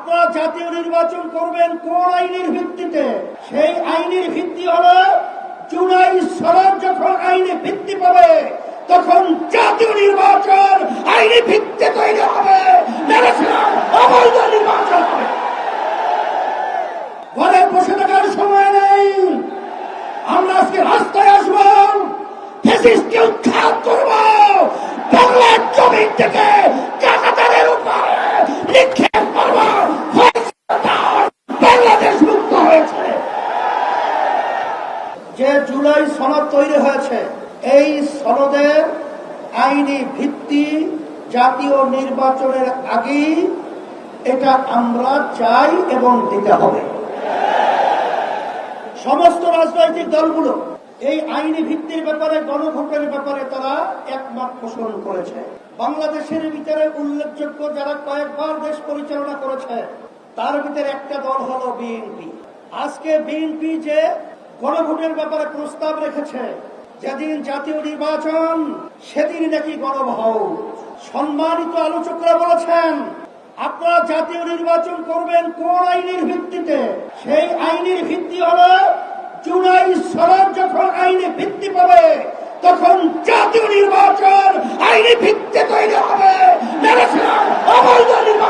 আপনারা জাতীয় নির্বাচন করবেন কোন আইনের ভিত্তিতে? সেই আইনের ভিত্তি হলো জুলাই সনদ যখন আইনে ভিত্তি পাবে তখন জাতীয় নির্বাচন আইনি ভিত্তি তৈরি হবে। অবৈধ নির্বাচন ঘরে বসে থাকার সময় নেই। আমরা আজকে রাস্তায় আসব। উৎখাত করব। বাংলার জমি থেকে কাকাতারের উপরে নিক্ষেপ করব বাংলাদেশ মুক্ত হয়েছে যে জুলাই সনদ তৈরি হয়েছে এই সনদের আইনি ভিত্তি জাতীয় নির্বাচনের আগেই এটা আমরা চাই এবং দিতে হবে। সমস্ত রাজনৈতিক দলগুলো এই আইনি ভিত্তির ব্যাপারে, গণভোটের ব্যাপারে তারা একমত পোষণ করেছে। বাংলাদেশের ভিতরে উল্লেখযোগ্য যারা কয়েকবার দেশ পরিচালনা করেছে, তার ভিতরে একটা দল হলো বিএনপি। আজকে বিএনপি যে গণভোটের ব্যাপারে প্রস্তাব রেখেছে যেদিন জাতীয় নির্বাচন, সেদিন নাকি গণভোট সম্মানিত আলোচকরা বলেছেন, আপনারা জাতীয় নির্বাচন করবেন কোন আইনের ভিত্তিতে? সেই আইনের ভিত্তি হলো, জুলাই সনদ যখন আইনে ভিত্তি পাবে, তখন জাতীয় নির্বাচন আইনি ভিত্তি তৈরি হবে। অবৈধ নির্বাচন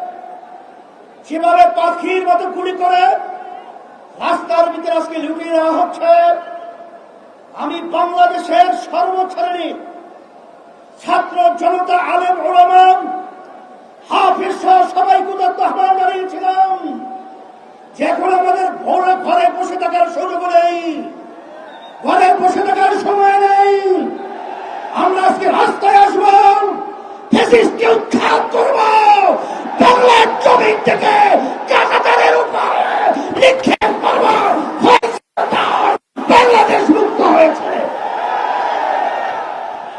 যেভাবে পাখির মতো গুলি করে রাস্তার ভিতরে আজকে লুকিয়ে দেওয়া হচ্ছে, আমি বাংলাদেশের সর্বশ্রেণী ছাত্র জনতা আলেম ওলামান হাফিজ সহ সবাইকে উদাত্ত আহ্বান জানিয়েছিলাম যে এখন আমাদের ভোরে ঘরে বসে থাকার সুযোগ নেই, ঘরে বসে থাকার সময় নেই। আমরা আজকে রাস্তায় আসব, ফেসিসকে উৎখাত করব, বাংলার জমি থেকে কাকাতারের উপরে নিক্ষেপ করব বাংলাদেশ মুক্ত হয়েছে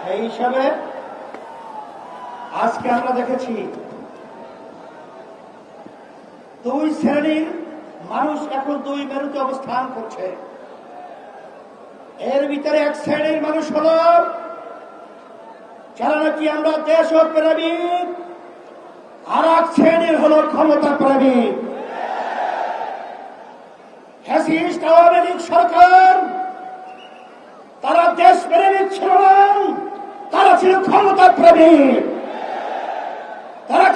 সেই হিসাবে আজকে আমরা দেখেছি, দুই শ্রেণির মানুষ এখন দুই মেরুতে অবস্থান করছে। এর ভিতরে এক শ্রেণির মানুষ হল, যারা নাকি আমরা দেশ প্রেমিক, আর এক শ্রেণির হল ক্ষমতা প্রেমিক। ফ্যাসিস্ট আওয়ামী লীগ সরকার, তারা দেশ প্রেমিক ছিল না, তারা ছিল ক্ষমতা প্রেমিক। তারা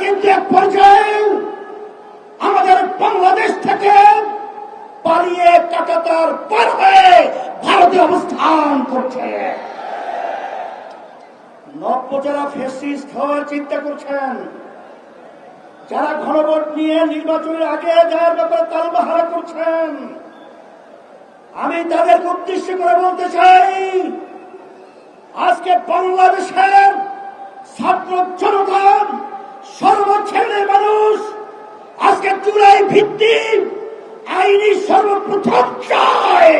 কিন্তু এক পর্যায়ে আমাদের বাংলাদেশ থেকে পালিয়ে কাটাতার পার হয়ে ভারতে অবস্থান করছে। নব্য যারা ফেসিস্ট হওয়ার চিন্তা করছেন। যারা ঘনভোট নিয়ে নির্বাচনের আগে যাওয়ার ব্যাপারে তালবাহারা করছেন, আমি তাদের উদ্দেশ্য করে বলতে চাই, আজকে বাংলাদেশের ছাত্র জনতা সর্বশ্রেণীর মানুষ। আজকে জুলাই ভিত্তিক আইনি সর্বপ্রথম চায়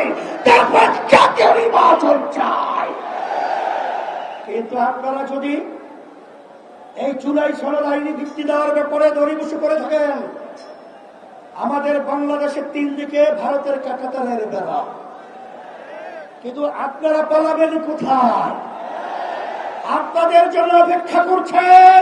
তারপর জাতীয় নির্বাচন চায় কিন্তু আপনারা যদি এই জুলাই সনদ আইনি ভিত্তি দেওয়ার ব্যাপারে দরিবসু করে থাকেন, আমাদের বাংলাদেশের তিন দিকে ভারতের কাকাতারের বেড়া। কিন্তু আপনারা পালাবেন কোথায়? আপনাদের জন্য অপেক্ষা করছেন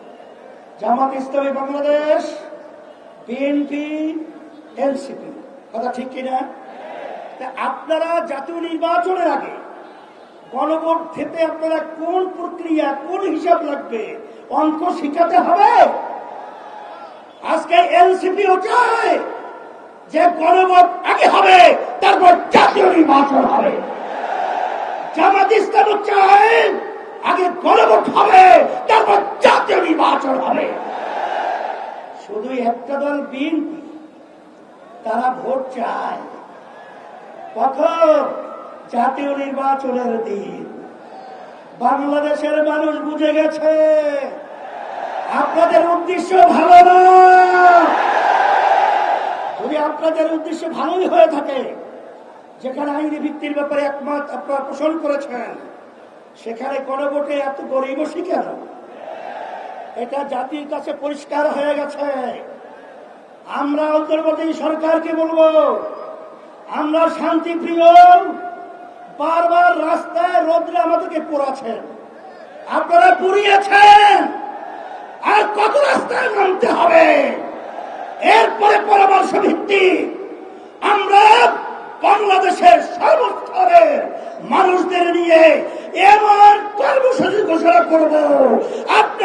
জামাত ইসলামী বাংলাদেশ, বিএনপি, এনসিপি। কথা ঠিক কিনা? আপনারা জাতীয় নির্বাচনের আগে গণভোট থেকে আপনারা কোন প্রক্রিয়া, কোন হিসাব লাগবে? অঙ্ক শিখাতে হবে? আজকে এনসিপিও চায় যে গণভোট আগে হবে, তারপর জাতীয় নির্বাচন হবে। জামাত ইসলামও চায় আগে গণভোট হবে, তারপর জাতীয় নির্বাচন হবে। শুধু একটা দল বিএনপি, তারা ভোট চায়। কখন জাতীয় নির্বাচনের দিন। বাংলাদেশের মানুষ বুঝে গেছে, আপনাদের উদ্দেশ্য ভালো যদি আপনাদের উদ্দেশ্য ভালোই হয়ে থাকে, যেখানে আইনি ভিত্তির ব্যাপারে একমত আপনারা পোষণ করেছেন সেখানে গণভোটে এত গরিব কেন এটা জাতির কাছে পরিষ্কার হয়ে গেছে। আমরা অন্তর্বর্তী সরকারকে বলব, আমরা শান্তি প্রিয় বারবার রাস্তায় রোদ্রে আমাদেরকে পোড়াছেন আপনারা পুড়িয়েছেন। আর কত রাস্তায় নামতে হবে? এরপরে পরামর্শ ভিত্তি আমরা বাংলাদেশের সর্বস্তরের মানুষদের নিয়ে এমন কর্মসূচি ঘোষণা করব। আপনি